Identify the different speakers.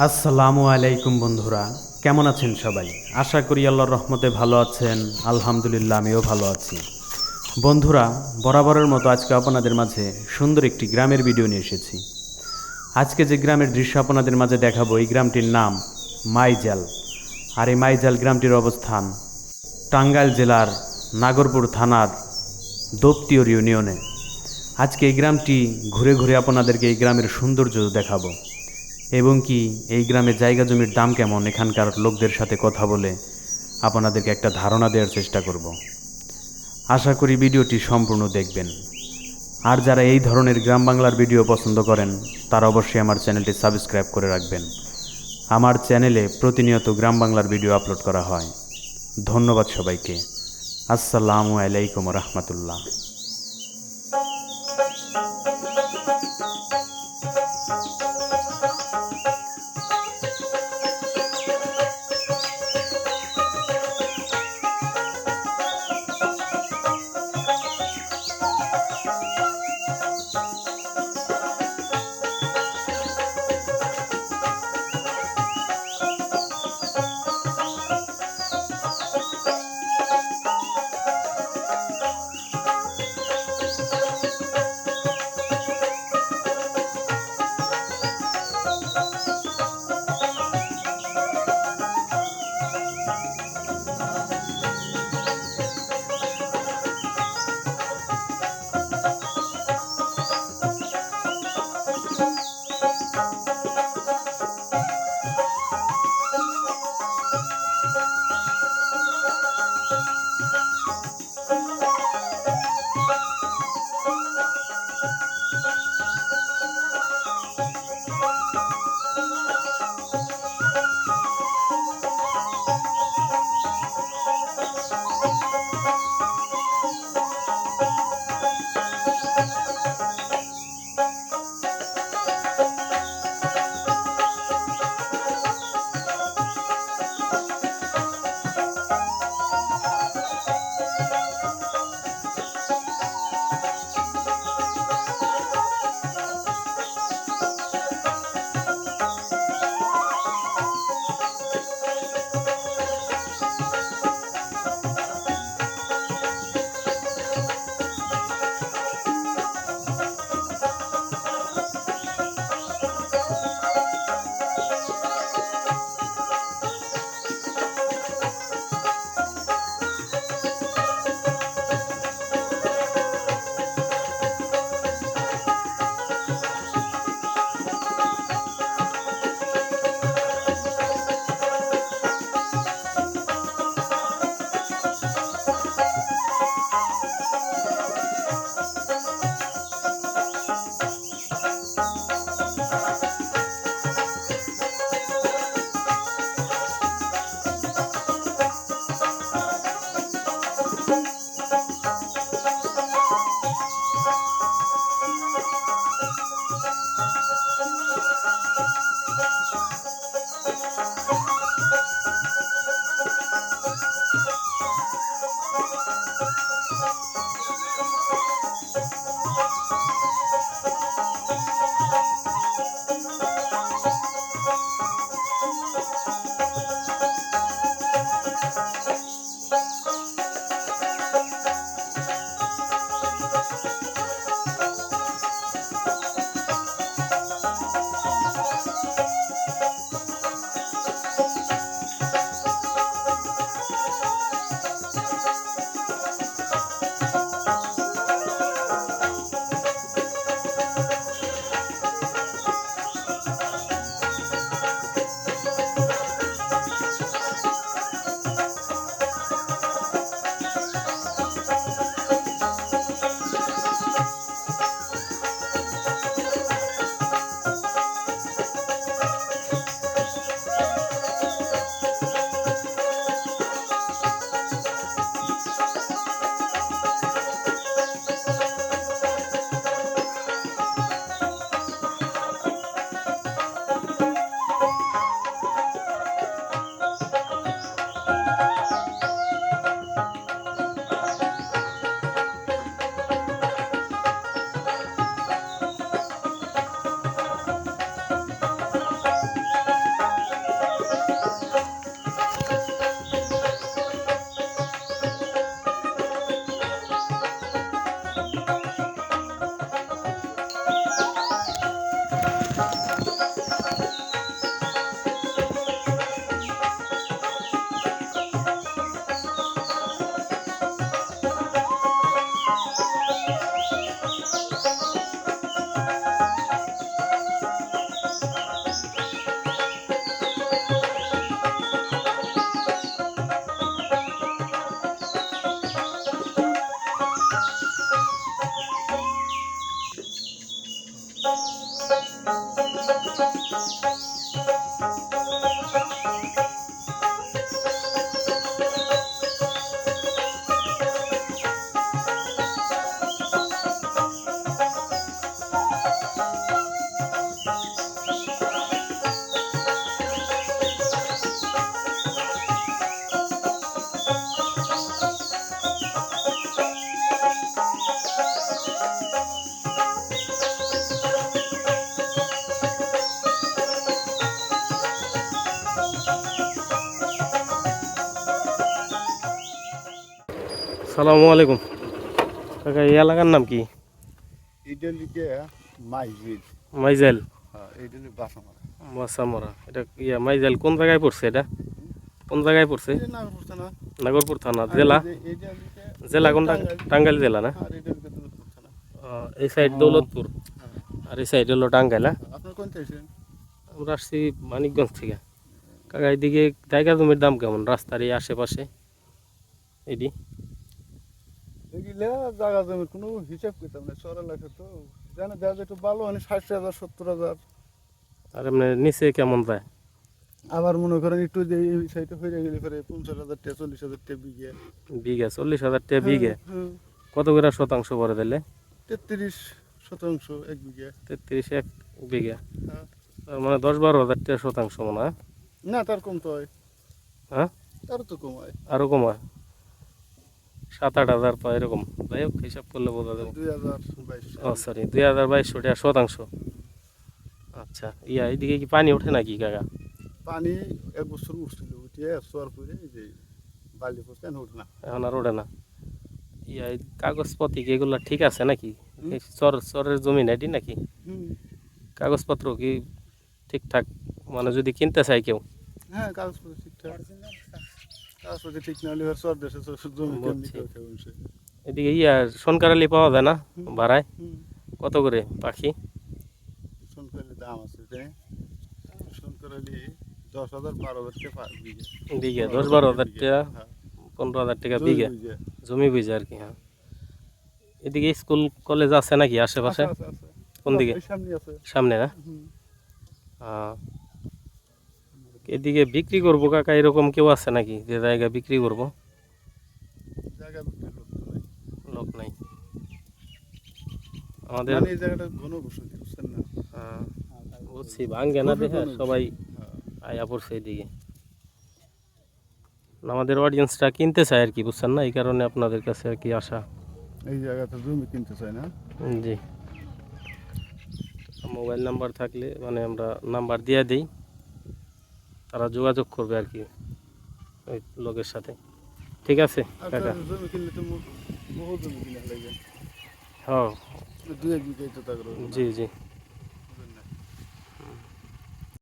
Speaker 1: আসসালামু আলাইকুম বন্ধুরা, কেমন আছেন সবাই? আশা করি আল্লাহর রহমতে ভালো আছেন, আলহামদুলিল্লাহ আমিও ভালো আছি। বন্ধুরা, বরাবরের মতো আজকে আপনাদের মাঝে সুন্দর একটি গ্রামের ভিডিও নিয়ে এসেছি। আজকে যে গ্রামের দৃশ্য আপনাদের মাঝে দেখাবো, এই গ্রামটির নাম মাইজাল। আর এই মাইজাল গ্রামটির অবস্থান টাঙ্গাইল জেলার নাগরপুর থানার দোপতিয়র ইউনিয়নে। আজকে এই গ্রামটি ঘুরে ঘুরে আপনাদেরকে এই গ্রামের সৌন্দর্য দেখাবো। এবং কি এই গ্রামের জায়গা জমির দাম কেমন? এখানকার লোকদের সাথে কথা বলে আপনাদেরকে একটা ধারণা দেওয়ার চেষ্টা করব। আশা করি ভিডিওটি সম্পূর্ণ দেখবেন। আর যারা এই ধরনের গ্রাম বাংলার ভিডিও পছন্দ করেন, তারা অবশ্যই আমার চ্যানেলটি সাবস্ক্রাইব করে রাখবেন। আমার চ্যানেলে প্রতিনিয়ত গ্রাম বাংলার ভিডিও আপলোড করা হয়। ধন্যবাদ সবাইকে। আসসালামু আলাইকুম রহমতুল্লাহ।
Speaker 2: সালামু আলাইকুম। কাকা এই এলাকার নাম কি?
Speaker 3: এটা লিখে মাইজিল। হ্যাঁ বাসামারা।
Speaker 2: এটা ইয়া মাইজাইল কোন জায়গায় পড়ছে এটা? কোন জায়গায় পড়ছে?
Speaker 3: এটা
Speaker 2: নাগরপুর থানা। জেলা? জেলা কোনটা?
Speaker 3: টাঙ্গাইল।
Speaker 2: জেলা না?
Speaker 3: এটা
Speaker 2: এই সাইড দৌলতপুর?
Speaker 3: হ্যাঁ।
Speaker 2: আর এই সাইড হলো টাঙ্গাইল হ্যাঁ?
Speaker 3: কোন
Speaker 2: আমরা আসছি মানিকগঞ্জ থেকে। কাকা এদিকে জায়গা জমির দাম কেমন? রাস্তার এই আশেপাশে? এডি?
Speaker 3: এগুলা জায়গা জমির কোনো হিসাব করতাম না চড়া লাগে তো। জানে দেওয়া যায় একটু ভালো মানে ষাট হাজার সত্তর হাজার।
Speaker 2: আর এমনি নিচে কেমন যায়?
Speaker 3: আবার মনে করেন একটু যে এই সাইডে হয়ে গেলে পরে পঞ্চাশ হাজার টাকা চল্লিশ হাজার টাকা বিঘে।
Speaker 2: বিঘে চল্লিশ হাজার টাকা বিঘে?
Speaker 3: হ্যাঁ,
Speaker 2: কত করে শতাংশ পরে দিলে?
Speaker 3: তেত্রিশ শতাংশ এক বিঘে।
Speaker 2: তেত্রিশ এক বিঘে।
Speaker 3: হ্যাঁ।
Speaker 2: তার মানে দশ বারো হাজার টাকা শতাংশ মনে হয়।
Speaker 3: না তার কম তো হয়।
Speaker 2: হ্যাঁ?
Speaker 3: তার তো কম হয়
Speaker 2: আরও কম হয় সাত আট হাজার পায় এরকম। যাই হোক হিসাব করলে বোঝা যাবে। ও সরি দুই হাজার বাইশশো টাকা শতাংশ আচ্ছা ইয়া এইদিকে কি পানি ওঠে নাকি কাকা?
Speaker 3: পানি এক বছর উঠছিল উঠিয়ে সোয়ার করে যে বালি পড়ছে উঠে না।
Speaker 2: এখন আর ওঠে না। ইয়া এই কাগজপত্র কি এগুলো ঠিক আছে নাকি? চর চরের জমি নাইটি নাকি? কাগজপত্র কি ঠিকঠাক? মানে যদি কিনতে চাই কেউ?
Speaker 3: হ্যাঁ কাগজপত্র ঠিকঠাক। কাগজপত্র ঠিক না হলে সব দেশে জমি কেমনি
Speaker 2: এদিকে ইয়া সোনকারালি পাওয়া যায় না ভাড়ায় কত করে পাখি?
Speaker 3: দাম আছে তাই দশ হাজার বারো হাজার বিঘে।
Speaker 2: দশ বারো হাজার টাকা
Speaker 3: হ্যাঁ।
Speaker 2: পনেরো হাজার টাকা বিঘে। জমি বুঝে আর কি হ্যাঁ। এদিকে স্কুল কলেজ আছে নাকি আশেপাশে। কোন দিকে?
Speaker 3: সামনে আছে।
Speaker 2: সামনে না?
Speaker 3: হুম।
Speaker 2: আহ, এদিকে বিক্রি করব কাকা এরকম কেউ আছে নাকি যে জায়গা বিক্রি করব?
Speaker 3: জায়গা বিক্রি লোক তো নাই।
Speaker 2: লোক নাই। আমাদের
Speaker 3: মানে এই জায়গাটা ঘন বসতি বুঝছেন না?
Speaker 2: আহ, বুঝছি ভাঙ্গে না দেখে সবাই
Speaker 3: হ্যাঁ।
Speaker 2: আয়া পড়ছে এদিকে। আমাদের অডিয়েন্সটা কিনতে চায় আর কি বুঝছেন না? এই কারণে আপনাদের কাছে আর কি আসা।
Speaker 3: এই জায়গাটা জমি কিনতে চাই না?
Speaker 2: হুম, জি। মোবাইল নাম্বার থাকলে মানে আমরা নাম্বার দিয়ে দিই। তারা যোগাযোগ করবে আর কি ওই লোকের সাথে। ঠিক আছে
Speaker 3: আর
Speaker 2: কাকা
Speaker 3: তার জমি কিনলে তো মু- বহু জমি কিনা লাগে
Speaker 2: হ্যাঁ।
Speaker 3: দুই এক বিঘাই তো তাগর
Speaker 2: জি জি।